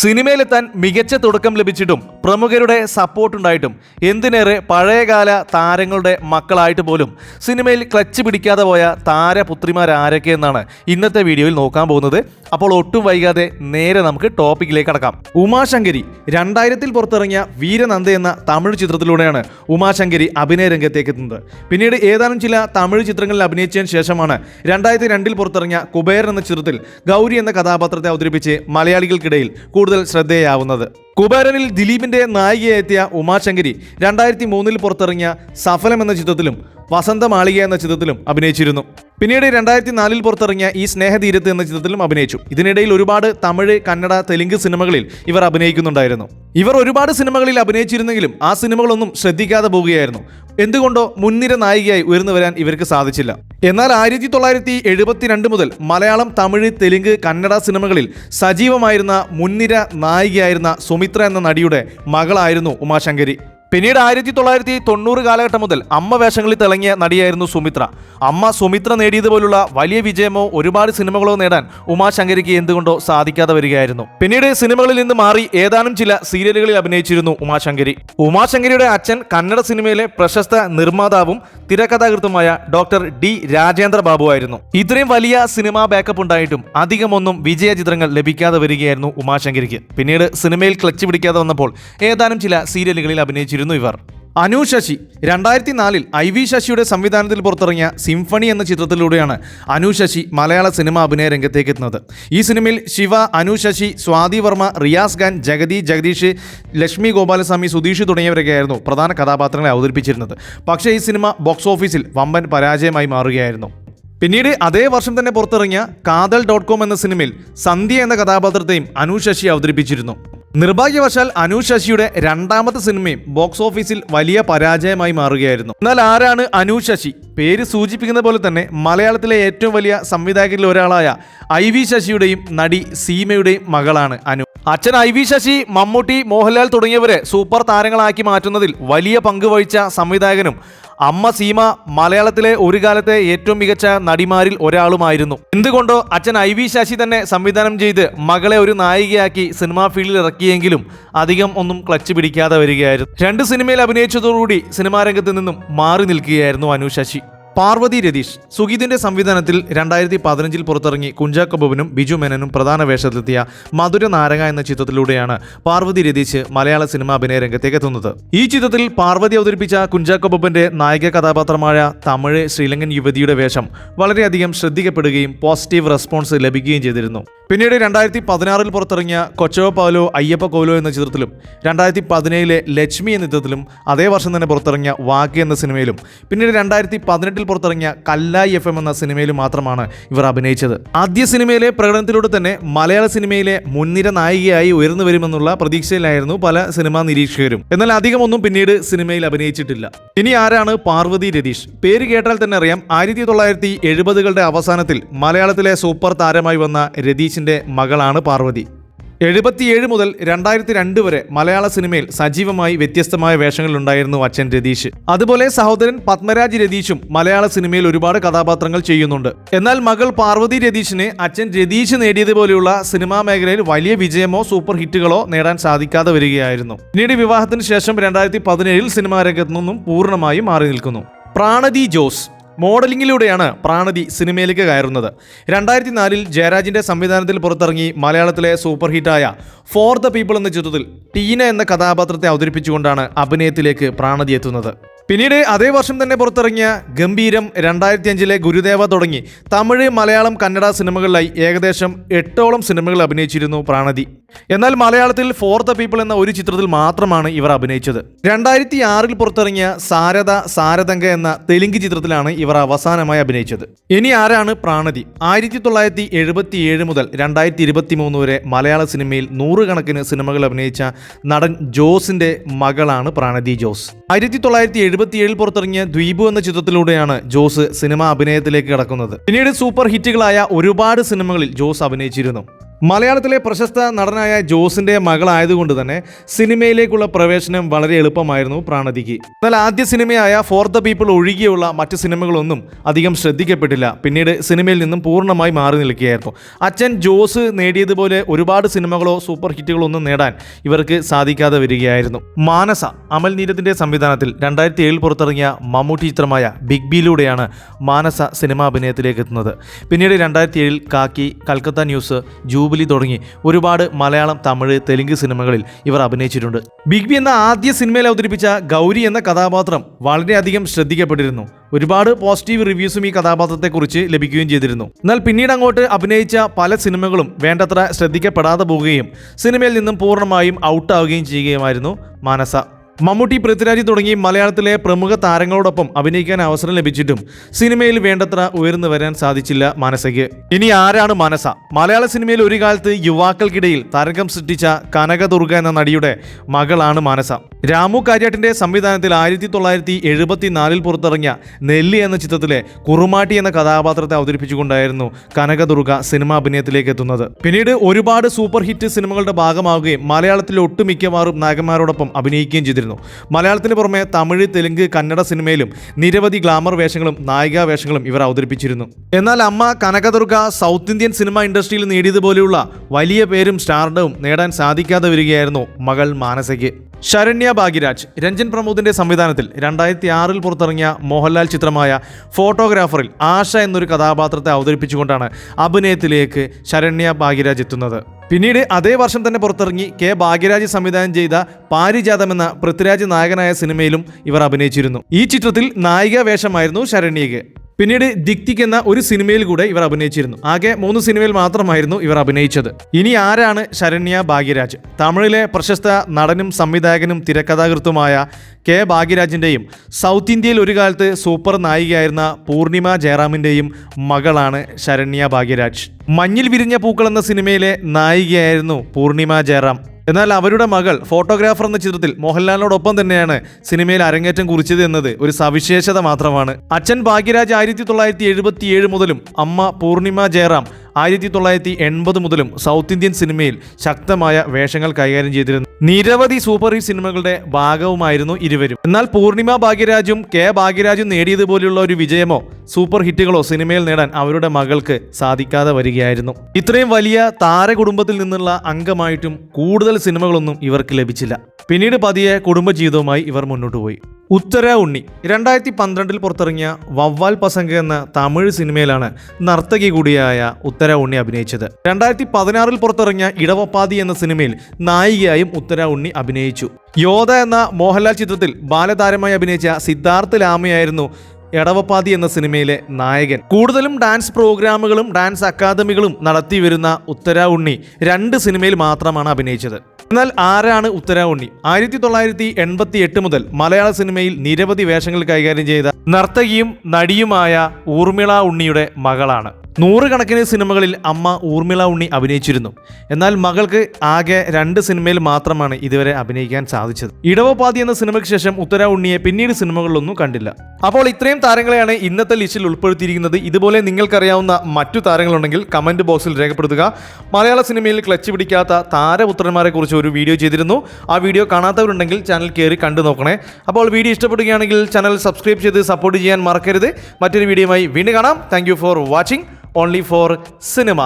സിനിമയിലെത്താൻ മികച്ച തുടക്കം ലഭിച്ചിട്ടും പ്രമുഖരുടെ സപ്പോർട്ട് ഉണ്ടായിട്ടും എന്തിനേറെ പഴയകാല താരങ്ങളുടെ മക്കളായിട്ട് പോലും സിനിമയിൽ ക്ലച്ച് പിടിക്കാതെ പോയ താരപുത്രിമാരാരൊക്കെ എന്നാണ് ഇന്നത്തെ വീഡിയോയിൽ നോക്കാൻ പോകുന്നത്. അപ്പോൾ ഒട്ടും വൈകാതെ നേരെ നമുക്ക് ടോപ്പിക്കിലേക്ക് കടക്കാം. ഉമാശങ്കരി രണ്ടായിരത്തിൽ പുറത്തിറങ്ങിയ വീരനന്ദ എന്ന തമിഴ് ചിത്രത്തിലൂടെയാണ് ഉമാശങ്കരി അഭിനയ രംഗത്തേക്ക് എത്തുന്നത്. പിന്നീട് ഏതാനും ചില തമിഴ് ചിത്രങ്ങളിൽ അഭിനയിച്ചതിന് ശേഷമാണ് രണ്ടായിരത്തി രണ്ടിൽ പുറത്തിറങ്ങിയ കുബേരൻ എന്ന ചിത്രത്തിൽ ഗൗരി എന്ന കഥാപാത്രത്തെ അവതരിപ്പിച്ച് മലയാളികൾക്കിടയിൽ കൂടുതൽ ശ്രദ്ധേയാവുന്നത്. കുബേരനിൽ ദിലീപിന്റെ നായികയെത്തിയ ഉമാശങ്കരി രണ്ടായിരത്തി മൂന്നിൽ പുറത്തിറങ്ങിയ സഫലം എന്ന ചിത്രത്തിലും വസന്ത മാളിക എന്ന ചിത്രത്തിലും അഭിനയിച്ചിരുന്നു. പിന്നീട് രണ്ടായിരത്തി നാലിൽ പുറത്തിറങ്ങിയ ഈ സ്നേഹതീരത്ത് എന്ന ചിത്രത്തിലും അഭിനയിച്ചു. ഇതിനിടയിൽ ഒരുപാട് തമിഴ് കന്നഡ തെലുങ്ക് സിനിമകളിൽ ഇവർ അഭിനയിക്കുന്നുണ്ടായിരുന്നു. ഇവർ ഒരുപാട് സിനിമകളിൽ അഭിനയിച്ചിരുന്നെങ്കിലും ആ സിനിമകളൊന്നും ശ്രദ്ധിക്കാതെ പോവുകയായിരുന്നു എന്തുകൊണ്ടോ മുൻനിര നായികയായി ഉയർന്നു വരാൻ ഇവർക്ക് സാധിച്ചില്ല. എന്നാൽ ആയിരത്തി തൊള്ളായിരത്തി എഴുപത്തിരണ്ട് മുതൽ മലയാളം തമിഴ് തെലുങ്ക് കന്നഡ സിനിമകളിൽ സജീവമായിരുന്ന മുൻനിര നായികയായിരുന്ന സുമിത്ര എന്ന നടിയുടെ മകളായിരുന്നു ഉമാശങ്കരി. പിന്നീട് ആയിരത്തി തൊള്ളായിരത്തി തൊണ്ണൂറ് കാലഘട്ടം മുതൽ അമ്മ വേഷങ്ങളിൽ തിളങ്ങിയ നടിയായിരുന്നു സുമിത്ര. അമ്മ സുമിത്ര നേടിയതുപോലുള്ള വലിയ വിജയമോ ഒരുപാട് സിനിമകളോ നേടാൻ ഉമാശങ്കരിക്ക് എന്തുകൊണ്ടോ സാധിക്കാതെ വരികയായിരുന്നു. പിന്നീട് സിനിമകളിൽ നിന്ന് മാറി ഏതാനും ചില സീരിയലുകളിൽ അഭിനയിച്ചിരുന്നു ഉമാശങ്കരി. ഉമാശങ്കരിയുടെ അച്ഛൻ കന്നഡ സിനിമയിലെ പ്രശസ്ത നിർമ്മാതാവും തിരക്കഥാകൃത്തുമായ ഡോക്ടർ ഡി രാജേന്ദ്ര ബാബു ആയിരുന്നു. ഇത്രയും വലിയ സിനിമാ ബാക്കപ്പ് ഉണ്ടായിട്ടും അധികമൊന്നും വിജയ ചിത്രങ്ങൾ ലഭിക്കാതെ വരികയായിരുന്നു ഉമാശങ്കരിക്ക്. പിന്നീട് സിനിമയിൽ ക്ലച്ച് പിടിക്കാതെ വന്നപ്പോൾ ഏതാനും ചില സീരിയലുകളിൽ അഭിനയിച്ചിരുന്നു ഇവർ. അനു ശശി രണ്ടായിരത്തി നാലിൽ ഐ വി ശശിയുടെ സംവിധാനത്തിൽ പുറത്തിറങ്ങിയ സിംഫണി എന്ന ചിത്രത്തിലൂടെയാണ് അനു ശശി മലയാള സിനിമ അഭിനയ രംഗത്തേക്ക് എത്തുന്നത്. ഈ സിനിമയിൽ ശിവ അനു ശശി സ്വാതി വർമ്മ റിയാസ് ഖാൻ ജഗതി ജഗദീഷ് ലക്ഷ്മി ഗോപാലസ്വാമി സുധീഷ് തുടങ്ങിയവരൊക്കെയായിരുന്നു പ്രധാന കഥാപാത്രങ്ങളെ അവതരിപ്പിച്ചിരുന്നത്. പക്ഷേ ഈ സിനിമ ബോക്സ് ഓഫീസിൽ വമ്പൻ പരാജയമായി മാറുകയായിരുന്നു. പിന്നീട് അതേ വർഷം തന്നെ പുറത്തിറങ്ങിയ കാതൽ ഡോട്ട് കോം എന്ന സിനിമയിൽ സന്ധ്യ എന്ന കഥാപാത്രത്തെയും അനു ശശി അവതരിപ്പിച്ചിരുന്നു. നിർഭാഗ്യവശാൽ അനു ശശിയുടെ രണ്ടാമത്തെ സിനിമയും ബോക്സ് ഓഫീസിൽ വലിയ പരാജയമായി മാറുകയായിരുന്നു. എന്നാൽ ആരാണ് അനു ശശി? പേര് സൂചിപ്പിക്കുന്ന പോലെ തന്നെ മലയാളത്തിലെ ഏറ്റവും വലിയ സംവിധായകരിൽ ഒരാളായ ഐ വി ശശിയുടെയും നടി സീമയുടെയും മകളാണ് അനു അച്ഛൻ ഐ വി ശശി മമ്മൂട്ടി മോഹൻലാൽ തുടങ്ങിയവരെ സൂപ്പർ താരങ്ങളാക്കി മാറ്റുന്നതിൽ വലിയ പങ്ക് വഹിച്ച സംവിധായകനും അമ്മ സീമ മലയാളത്തിലെ ഒരു കാലത്തെ ഏറ്റവും മികച്ച നടിമാരിൽ ഒരാളുമായിരുന്നു. എന്തുകൊണ്ടോ അച്ഛൻ ഐ വി ശശി തന്നെ സംവിധാനം ചെയ്ത് മകളെ ഒരു നായികയാക്കി സിനിമാ ഫീൽഡിൽ ഇറക്കിയെങ്കിലും അധികം ഒന്നും ക്ലച്ച് പിടിക്കാതെ വരികയായിരുന്നു. രണ്ട് സിനിമയിൽ അഭിനയിച്ചതോടുകൂടി സിനിമാ രംഗത്ത് നിന്നും മാറി നിൽക്കുകയായിരുന്നു അനു ശശി. പാർവതി രതീഷ് സുഗീതിന്റെ സംവിധാനത്തിൽ രണ്ടായിരത്തി പതിനഞ്ചിൽ പുറത്തിറങ്ങി കുഞ്ചാക്കബോബനും ബിജു മേനനും പ്രധാന വേഷത്തിലെത്തിയ മധുര നാരക എന്ന ചിത്രത്തിലൂടെയാണ് പാർവതി രതീഷ് മലയാള സിനിമാ അഭിനയ രംഗത്തേക്ക് എത്തുന്നത്. ഈ ചിത്രത്തിൽ പാർവതി അവതരിപ്പിച്ച കുഞ്ചാക്കോ ബോബന്റെ നായിക കഥാപാത്രമായ തമിഴ് ശ്രീലങ്കൻ യുവതിയുടെ വേഷം വളരെയധികം ശ്രദ്ധിക്കപ്പെടുകയും പോസിറ്റീവ് റെസ്പോൺസ് ലഭിക്കുകയും ചെയ്തിരുന്നു. പിന്നീട് രണ്ടായിരത്തി പതിനാറിൽ പുറത്തിറങ്ങിയ കൊച്ചോ പാലോ അയ്യപ്പ കോലോ എന്ന ചിത്രത്തിലും രണ്ടായിരത്തി പതിനേഴിലെ ലക്ഷ്മി എന്ന ചിത്രത്തിലും അതേ വർഷം തന്നെ പുറത്തിറങ്ങിയ വാക്ക് എന്ന സിനിമയിലും. പിന്നീട് രണ്ടായിരത്തി പതിനെട്ടിൽ പുറത്തിറങ്ങിയ കല്ലായി എഫ് എം എന്ന സിനിമയിൽ മാത്രമാണ് ഇവർ അഭിനയിച്ചത്. ആദ്യ സിനിമയിലെ പ്രകടനത്തിലൂടെ തന്നെ മലയാള സിനിമയിലെ മുൻനിര നായികയായി ഉയർന്നു വരുമെന്നുള്ള പ്രതീക്ഷയിലായിരുന്നു പല സിനിമാ നിരീക്ഷകരും. എന്നാൽ അധികമൊന്നും പിന്നീട് സിനിമയിൽ അഭിനയിച്ചിട്ടില്ല. ഇനി ആരാണ് പാർവതി രതീഷ്? പേര് കേട്ടാൽ തന്നെ അറിയാം ആയിരത്തി തൊള്ളായിരത്തി എഴുപതുകളുടെ അവസാനത്തിൽ മലയാളത്തിലെ സൂപ്പർ താരമായി വന്ന രതീഷിന്റെ മകളാണ് പാർവതി. എഴുപത്തിയേഴ് മുതൽ രണ്ടായിരത്തി രണ്ട് വരെ മലയാള സിനിമയിൽ സജീവമായി വ്യത്യസ്തമായ വേഷങ്ങളിലുണ്ടായിരുന്നു അച്ഛൻ രതീഷ്. അതുപോലെ സഹോദരൻ പത്മരാജ് രതീഷും മലയാള സിനിമയിൽ ഒരുപാട് കഥാപാത്രങ്ങൾ ചെയ്യുന്നുണ്ട്. എന്നാൽ മകൾ പാർവതി രതീഷിനെ അച്ഛൻ രതീഷ് നേടിയതുപോലെയുള്ള സിനിമാ മേഖലയിൽ വലിയ വിജയമോ സൂപ്പർ ഹിറ്റുകളോ നേടാൻ സാധിക്കാതെ വരികയായിരുന്നു. പിന്നീട് വിവാഹത്തിന് ശേഷം രണ്ടായിരത്തി പതിനേഴിൽ സിനിമാ രംഗത്തു നിന്നും പൂർണമായി മാറി നിൽക്കുന്നു. പ്രാണതി ജോസ് മോഡലിംഗിലൂടെയാണ് പ്രാണതി സിനിമയിലേക്ക് കയറുന്നത്. രണ്ടായിരത്തി നാലിൽ ജയരാജിന്റെ സംവിധാനത്തിൽ പുറത്തിറങ്ങി മലയാളത്തിലെ സൂപ്പർ ഹിറ്റായ ഫോർ ദ പീപ്പിൾ എന്ന ചിത്രത്തിൽ ടീന എന്ന കഥാപാത്രത്തെ അവതരിപ്പിച്ചുകൊണ്ടാണ് അഭിനയത്തിലേക്ക് പ്രാണതി എത്തുന്നത്. പിന്നീട് അതേ വർഷം തന്നെ പുറത്തിറങ്ങിയ ഗംഭീരം രണ്ടായിരത്തി അഞ്ചിലെ ഗുരുദേവ തുടങ്ങി. തമിഴ് മലയാളം കന്നഡ സിനിമകളിലായി ഏകദേശം എട്ടോളം സിനിമകൾ അഭിനയിച്ചിരുന്നു പ്രാണതി. എന്നാൽ മലയാളത്തിൽ ഫോർ ദ പീപ്പിൾ എന്ന ഒരു ചിത്രത്തിൽ മാത്രമാണ് ഇവർ അഭിനയിച്ചത്. രണ്ടായിരത്തി ആറിൽ പുറത്തിറങ്ങിയ സാരദ സാരതങ്ക എന്ന തെലുങ്ക് ചിത്രത്തിലാണ് ഇവർ അവസാനമായി അഭിനയിച്ചത്. ഇനി ആരാണ് പ്രാണതി? ആയിരത്തി തൊള്ളായിരത്തി എഴുപത്തി ഏഴ് മുതൽ രണ്ടായിരത്തി ഇരുപത്തി മൂന്ന് വരെ മലയാള സിനിമയിൽ നൂറുകണക്കിന് സിനിമകൾ അഭിനയിച്ച നടൻ ജോസിന്റെ മകളാണ് പ്രാണതി ജോസ്. ആയിരത്തി തൊള്ളായിരത്തി എഴുപത്തി ഏഴിൽ പുറത്തിറങ്ങിയ ദ്വീപു എന്ന ചിത്രത്തിലൂടെയാണ് ജോസ് സിനിമ അഭിനയത്തിലേക്ക് കടക്കുന്നത്. പിന്നീട് സൂപ്പർ ഹിറ്റുകളായ ഒരുപാട് സിനിമകളിൽ ജോസ് അഭിനയിച്ചിരുന്നു. മലയാളത്തിലെ പ്രശസ്ത നടനായ ജോസിന്റെ മകളായതുകൊണ്ട് തന്നെ സിനിമയിലേക്കുള്ള പ്രവേശനം വളരെ എളുപ്പമായിരുന്നു പ്രാണതിക്ക്. എന്നാൽ ആദ്യ സിനിമയായ ഫോർ ദ പീപ്പിൾ ഒഴികെയുള്ള മറ്റ് സിനിമകളൊന്നും അധികം ശ്രദ്ധിക്കപ്പെട്ടില്ല. പിന്നീട് സിനിമയിൽ നിന്നും പൂർണമായി മാറി നിൽക്കുകയായിരുന്നു. അച്ഛൻ ജോസ് നേടിയതുപോലെ ഒരുപാട് സിനിമകളോ സൂപ്പർ ഹിറ്റുകളോ ഒന്നും നേടാൻ ഇവർക്ക് സാധിക്കാതെ വരികയായിരുന്നു. മാനസ അമൽ നീരത്തിന്റെ സംവിധാനത്തിൽ രണ്ടായിരത്തി ഏഴിൽ പുറത്തിറങ്ങിയ മമ്മൂട്ടി ചിത്രമായ ബിഗ് ബിയിലൂടെയാണ് മാനസ സിനിമാ അഭിനയത്തിലേക്ക് എത്തുന്നത്. പിന്നീട് രണ്ടായിരത്തി ഏഴിൽ കാക്കി കൽക്കത്ത ന്യൂസ് ജൂബിലി തുടങ്ങി ഒരുപാട് മലയാളം തമിഴ് തെലുങ്ക് സിനിമകളിൽ ഇവർ അഭിനയിച്ചിട്ടുണ്ട്. ബിഗ് ബി എന്ന ആദ്യ സിനിമയിൽ അവതരിപ്പിച്ച ഗൗരി എന്ന കഥാപാത്രം വളരെയധികം ശ്രദ്ധിക്കപ്പെട്ടിരുന്നു. ഒരുപാട് പോസിറ്റീവ് റിവ്യൂസും ഈ കഥാപാത്രത്തെക്കുറിച്ച് ലഭിക്കുകയും ചെയ്തിരുന്നു. എന്നാൽ പിന്നീട് അങ്ങോട്ട് അഭിനയിച്ച പല സിനിമകളും വേണ്ടത്ര ശ്രദ്ധിക്കപ്പെടാതെ പോവുകയും സിനിമയിൽ നിന്നും പൂർണമായും ഔട്ടാവുകയും ചെയ്യുകയുമായിരുന്നു മാനസ. മമ്മൂട്ടി പൃഥ്വിരാജ് തുടങ്ങി മലയാളത്തിലെ പ്രമുഖ താരങ്ങളോടൊപ്പം അഭിനയിക്കാൻ അവസരം ലഭിച്ചിട്ടും സിനിമയിൽ വേണ്ടത്ര ഉയർന്നു വരാൻ സാധിച്ചില്ല മനസയ്ക്ക്. ഇനി ആരാണ് മനസ? മലയാള സിനിമയിൽ ഒരു കാലത്ത് യുവാക്കൾക്കിടയിൽ തരംഗം സൃഷ്ടിച്ച കനകദുർഗ എന്ന നടിയുടെ മകളാണ് മാനസ. രാമു കാര്യാട്ടിന്റെ സംവിധാനത്തിൽ ആയിരത്തി തൊള്ളായിരത്തി എഴുപത്തി നാലിൽ പുറത്തിറങ്ങിയ നെല്ലി എന്ന ചിത്രത്തിലെ കുറുമാട്ടി എന്ന കഥാപാത്രത്തെ അവതരിപ്പിച്ചുകൊണ്ടായിരുന്നു കനകദുർഗ സിനിമാ അഭിനയത്തിലേക്ക് എത്തുന്നത്. പിന്നീട് ഒരുപാട് സൂപ്പർ ഹിറ്റ് സിനിമകളുടെ ഭാഗമാവുകയും മലയാളത്തിലെ ഒട്ടുമിക്കവാറും നായകന്മാരോടൊപ്പം അഭിനയിക്കുകയും ചെയ്തിരുന്നു. മലയാളത്തിന് പുറമെ തമിഴ് തെലുങ്ക് കന്നഡ സിനിമയിലും നിരവധി ഗ്ലാമർ വേഷങ്ങളും നായികാ വേഷങ്ങളും ഇവർ അവതരിപ്പിച്ചിരുന്നു. എന്നാൽ അമ്മ കനകദുർഗ സൗത്ത് ഇന്ത്യൻ സിനിമ ഇൻഡസ്ട്രിയിൽ നേടിയതുപോലെയുള്ള വലിയ പേരും സ്റ്റാർഡവും നേടാൻ സാധിക്കാതെ വരികയായിരുന്നു മകൾ മാനസയ്ക്ക്. ശരണ്യ ഭാഗ്യരാജ് രഞ്ജൻ പ്രമോദിന്റെ സംവിധാനത്തിൽ രണ്ടായിരത്തി ആറിൽ പുറത്തിറങ്ങിയ മോഹൻലാൽ ചിത്രമായ ഫോട്ടോഗ്രാഫറിൽ ആശ എന്നൊരു കഥാപാത്രത്തെ അവതരിപ്പിച്ചുകൊണ്ടാണ് അഭിനയത്തിലേക്ക് ശരണ്യ ഭാഗ്യരാജ് എത്തുന്നത്. പിന്നീട് അതേ വർഷം തന്നെ പുറത്തിറങ്ങി കെ ഭാഗ്യരാജ് സംവിധാനം ചെയ്ത പാരിജാതം എന്ന പൃഥ്വിരാജ് നായകനായ സിനിമയിലും ഇവർ അഭിനയിച്ചിരുന്നു. ഈ ചിത്രത്തിൽ നായിക വേഷമായിരുന്നു ശരണ്യയ്ക്ക്. പിന്നീട് ദിക്തിക് എന്ന ഒരു സിനിമയിൽ കൂടെ ഇവർ അഭിനയിച്ചിരുന്നു. ആകെ മൂന്ന് സിനിമയിൽ മാത്രമായിരുന്നു ഇവർ അഭിനയിച്ചത്. ഇനി ആരാണ് ശരണ്യ ഭാഗ്യരാജ്? തമിഴിലെ പ്രശസ്ത നടനും സംവിധായകനും തിരക്കഥാകൃത്തുമായ കെ ഭാഗ്യരാജിന്റെയും സൗത്ത് ഇന്ത്യയിൽ ഒരു കാലത്ത് സൂപ്പർ നായികയായിരുന്ന പൂർണിമ ജയറാമിന്റെയും മകളാണ് ശരണ്യ ഭാഗ്യരാജ്. മഞ്ഞിൽ വിരിഞ്ഞ പൂക്കൾ എന്ന സിനിമയിലെ നായികയായിരുന്നു പൂർണിമ ജയറാം. എന്നാൽ അവരുടെ മകൾ ഫോട്ടോഗ്രാഫർ എന്ന ചിത്രത്തിൽ മോഹൻലാലിനോടൊപ്പം തന്നെയാണ് സിനിമയിൽ അരങ്ങേറ്റം കുറിച്ചത് എന്നത് ഒരു സവിശേഷത മാത്രമാണ്. അച്ഛൻ ഭാഗ്യരാജ് ആയിരത്തി തൊള്ളായിരത്തി എഴുപത്തി ഏഴ് മുതലും അമ്മ പൂർണിമ ജയറാം ആയിരത്തി തൊള്ളായിരത്തി എൺപത് മുതലും സൗത്ത് ഇന്ത്യൻ സിനിമയിൽ ശക്തമായ വേഷങ്ങൾ കൈകാര്യം ചെയ്തിരുന്നു. നിരവധി സൂപ്പർ ഹിറ്റ് സിനിമകളുടെ ഭാഗവുമായിരുന്നു ഇരുവരും. എന്നാൽ പൂർണിമ ഭാഗ്യരാജും കെ ഭാഗ്യരാജും നേടിയതുപോലെയുള്ള ഒരു വിജയമോ സൂപ്പർ ഹിറ്റുകളോ സിനിമയിൽ നേടാൻ അവരുടെ മകൾക്ക് സാധിക്കാതെ വരികയായിരുന്നു. ഇത്രയും വലിയ താരകുടുംബത്തിൽ നിന്നുള്ള അംഗമായിട്ടും കൂടുതൽ സിനിമകളൊന്നും ഇവർക്ക് ലഭിച്ചില്ല. പിന്നീട് പതിയെ കുടുംബജീവിതവുമായി ഇവർ മുന്നോട്ട് പോയി ഉത്തര ഉണ്ണി. രണ്ടായിരത്തി പന്ത്രണ്ടിൽ പുറത്തിറങ്ങിയ വവ്വാൽ പസംഗ എന്ന തമിഴ് സിനിമയിലാണ് നർത്തകി കൂടിയായ ഉത്തര ഉണ്ണി അഭിനയിച്ചത്. രണ്ടായിരത്തി പതിനാറിൽ പുറത്തിറങ്ങിയ ഇടവപ്പാതി എന്ന സിനിമയിൽ നായികയായും ഉത്തര ഉണ്ണി അഭിനയിച്ചു. യോധ എന്ന മോഹൻലാൽ ചിത്രത്തിൽ ബാലതാരമായി അഭിനയിച്ച സിദ്ധാർത്ഥ് ലാമയായിരുന്നു എടവപ്പാതി എന്ന സിനിമയിലെ നായകൻ. കൂടുതലും ഡാൻസ് പ്രോഗ്രാമുകളും ഡാൻസ് അക്കാദമികളും നടത്തി വരുന്ന ഉത്തര ഉണ്ണി രണ്ട് സിനിമയിൽ മാത്രമാണ് അഭിനയിച്ചത്. എന്നാൽ ആരാണ് ഉത്തരാവണ്ണി ആയിരത്തി തൊള്ളായിരത്തി എൺപത്തി എട്ട് മുതൽ മലയാള സിനിമയിൽ നിരവധി വേഷങ്ങൾ കൈകാര്യം ചെയ്ത നർത്തകിയും നടിയുമായ ഊർമിള ഉണ്ണിയുടെ മകളാണ്. നൂറുകണക്കിന് സിനിമകളിൽ അമ്മ ഊർമിള ഉണ്ണി അഭിനയിച്ചിരുന്നു. എന്നാൽ മകൾക്ക് ആകെ രണ്ട് സിനിമയിൽ മാത്രമാണ് ഇതുവരെ അഭിനയിക്കാൻ സാധിച്ചത്. ഇടവപാതി എന്ന സിനിമയ്ക്ക് ശേഷം ഉത്തര ഉണ്ണിയെ പിന്നീട് സിനിമകളിലൊന്നും കണ്ടില്ല. അപ്പോൾ ഇത്രയും താരങ്ങളെയാണ് ഇന്നത്തെ ലിസ്റ്റിൽ ഉൾപ്പെടുത്തിയിരിക്കുന്നത്. ഇതുപോലെ നിങ്ങൾക്കറിയാവുന്ന മറ്റു താരങ്ങളുണ്ടെങ്കിൽ കമന്റ് ബോക്സിൽ രേഖപ്പെടുത്തുക. മലയാള സിനിമയിൽ ക്ലച്ച് പിടിക്കാത്ത താരപുത്രന്മാരെ കുറിച്ച് ഒരു വീഡിയോ ചെയ്തിരുന്നു. ആ വീഡിയോ കാണാത്തവരുണ്ടെങ്കിൽ ചാനൽ കയറി കണ്ടു നോക്കണേ. അപ്പോൾ വീഡിയോ ഇഷ്ടപ്പെടുകയാണെങ്കിൽ ചാനൽ സബ്സ്ക്രൈബ് ചെയ്ത് സപ്പോർട്ട് ചെയ്യാൻ മറക്കരുത്. മറ്റൊരു വീഡിയോയുമായി വീണ്ടും കാണാം. Thank for watching only for cinema